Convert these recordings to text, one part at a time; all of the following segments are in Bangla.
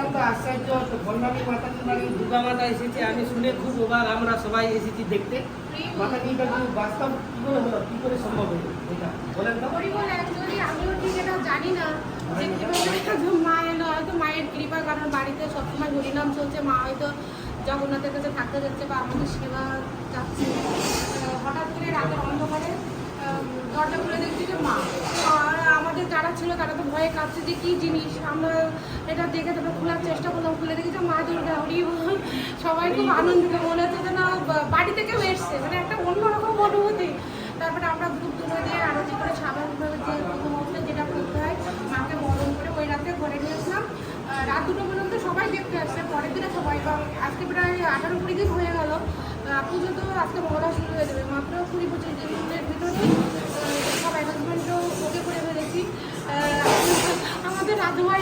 অত্যন্ত আশ্চর্য দুর্গা মাতা এসেছে। আমি শুনে খুব আমরা সবাই এসেছি দেখতে। আমিও ঠিক এটা জানি না যে মা এলো, হয়তো মায়ের কৃপা, কারণ বাড়িতে সবসময় হরিনাম চলছে। মা হয়তো জগন্নাথের কাছে থাকতে যাচ্ছে বা আমাদের সেবা যাচ্ছে। হঠাৎ করে রাতের অন্ধকারে দরজা খুলে দেখছি যে মা। যারা ছিল তারা তো ভয়ে কাঁপছে যে কী জিনিস? আমরা এটা দেখে তারপরে খোলার চেষ্টা করলাম খুলে দেখি যে মা দুর্গা হরি বল সবাই খুব আনন্দিত মনে হচ্ছে যে না বাড়ি থেকেও এসছে মানে একটা অন্যরকম অনুভূতি। তারপরে আমরা গ্রুপ তুলে দিয়ে আরতি করে স্বাভাবিকভাবে যে অবস্থায় যেটা করতে হয় মাকে বরণ করে ওই রাতে ঘরে নিয়েছিলাম আহ, রাত দুটো পর্যন্ত সবাই দেখতে আসছে পরের দিনে সবাই আজকে প্রায় আঠারো কুড়ি দিন হয়ে গেল। পুজো তো আজকে মহড়া শুরু হয়ে যাবে মাত্র কুড়ি পঁচিশ দিনের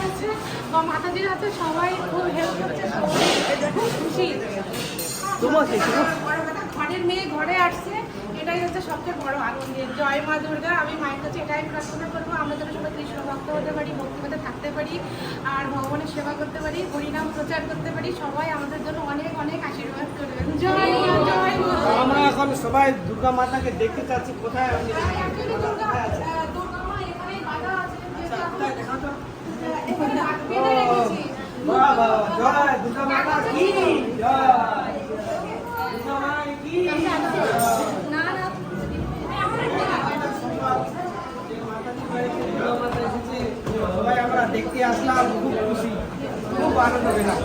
আছে বা মাতাজির হাতে সবাই খুব হেল্প করছে সবাই খুব খুশি। তোমাকে বড় কথা ঘরের মেয়ে ঘরে আসছে এটাই হচ্ছে সবচেয়ে বড় আনন্দের। জয় মা দুর্গা আমি মায়ের কাছে এটাই প্রার্থনা করব আমরা যেন সবাই কৃষ্ণ ভক্ত হতে পারি ভক্তিপথে থাকতে পারি আর ভগবানের সেবা করতে পারি হরিনাম প্রচার করতে পারি সবাই আমাদের জন্য অনেক অনেক আশীর্বাদ করবেন। জয় জয় আমরা এখন সবাই দুর্গা মাতাকে দেখতে চাচ্ছি কোথায় দুর্গা আহ, দুর্গা মা এখানেই বাধা আছে যেহেতু কোথায় এখন, দেখাও তো? আহ, এখানে হাত বেঁধে রেখেছি। বাহ বাহ জয় দুর্গা মাতা কি জয় দুর্গা মা কি না না সবাই আমরা দেখতে আসলাম খুব খুশি খুব আনন্দ পেলাম